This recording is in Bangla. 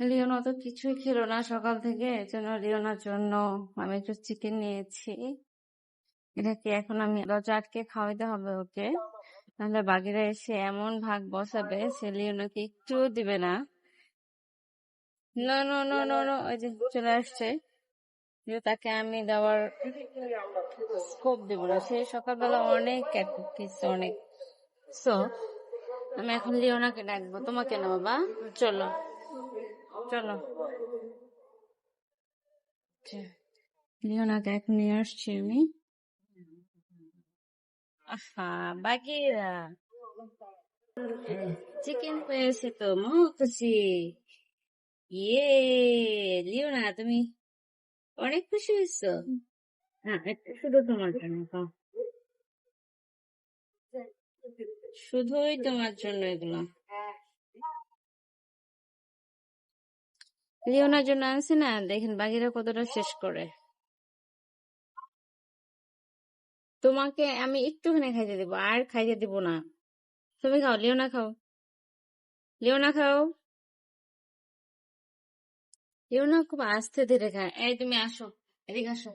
লিওনা তো কিছুই খেলো না সকাল থেকে এজন্য লিওনার জন্য আমি একটু চিকেন নিয়েছি। এটাকে এখন আমি দরজা আটকে খাওয়াইতে হবে ওকে। নাহলে বাকিরা এসে এমন ভাগ বসাবে সে লিওনাকে একটু দিবে না। নো নো নো নো ওই যে চলে আসছে। তাকে আমি দেওয়ার স্কোপ দিব না। সে সকালবেলা অনেক অনেক। সো আমি এখন লিওনাকে ডাকবো। তোমাকে না বাবা চলো। চলো। আচ্ছা, লিওনাকে এখন নিয়ে আসছি আমি। আহা বাকিরা? চিকেন পেয়েছে তো মো খুশি ইয়ে লিওনা তুমি অনেক খুশি হয়েছো? হ্যাঁ শুধু তোমার জন্য। শুধুই তোমার জন্য এগুলো। লিওনার জন্য আনছি না দেখেন বাকিরা কতটা শেষ করে। তোমাকে আমি একটুখানি খাইতে দিব, আর খাইতে দিব না। তুমি খাও, লিওনা খাও। লিওনা খাও। লিওনা খুব আস্তে ধীরে খায়। এই তুমি আসো, এদিকে আসো।